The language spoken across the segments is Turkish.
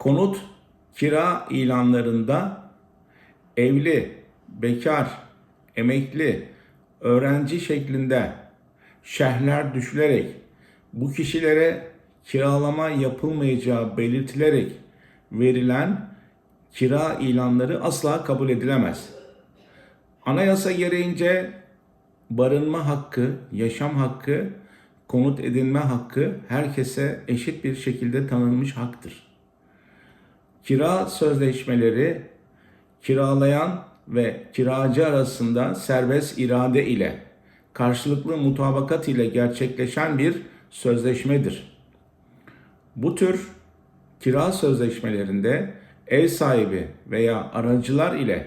konut kira ilanlarında evli, bekar, emekli, öğrenci şeklinde şerhler düşülerek bu kişilere kiralama yapılmayacağı belirtilerek verilen kira ilanları asla kabul edilemez. Anayasa gereğince barınma hakkı, yaşam hakkı, konut edinme hakkı herkese eşit bir şekilde tanınmış haktır. Kira sözleşmeleri kiralayan ve kiracı arasında serbest irade ile karşılıklı mutabakat ile gerçekleşen bir sözleşmedir. Bu tür kira sözleşmelerinde ev sahibi veya aracılar ile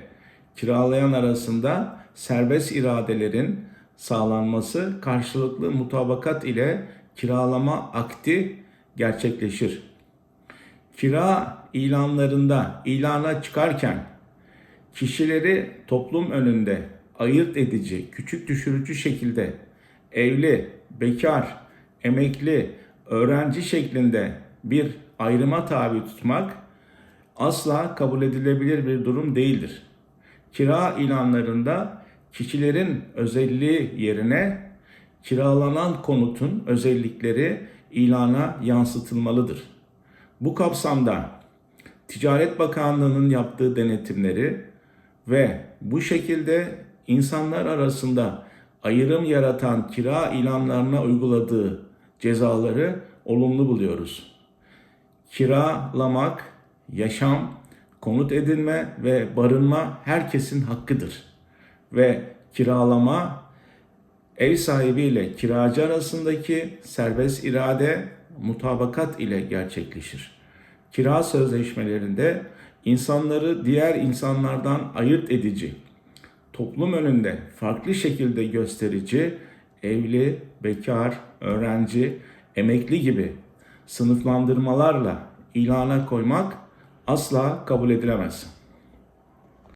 kiralayan arasında serbest iradelerin sağlanması karşılıklı mutabakat ile kiralama akti gerçekleşir. Kira ilanlarında ilana çıkarken kişileri toplum önünde ayırt edici, küçük düşürücü şekilde evli, bekar, emekli, öğrenci şeklinde bir ayrıma tabi tutmak asla kabul edilebilir bir durum değildir. Kira ilanlarında kişilerin özelliği yerine kiralanan konutun özellikleri ilana yansıtılmalıdır. Bu kapsamda Ticaret Bakanlığı'nın yaptığı denetimleri ve bu şekilde insanlar arasında ayrım yaratan kira ilanlarına uyguladığı cezaları olumlu buluyoruz. Kiralamak, yaşam, konut edinme ve barınma herkesin hakkıdır. Ve kiralama ev sahibi ile kiracı arasındaki serbest irade mutabakat ile gerçekleşir. Kira sözleşmelerinde insanları diğer insanlardan ayırt edici, toplum önünde farklı şekilde gösterici, evli, bekar, öğrenci, emekli gibi sınıflandırmalarla ilana koymak asla kabul edilemez.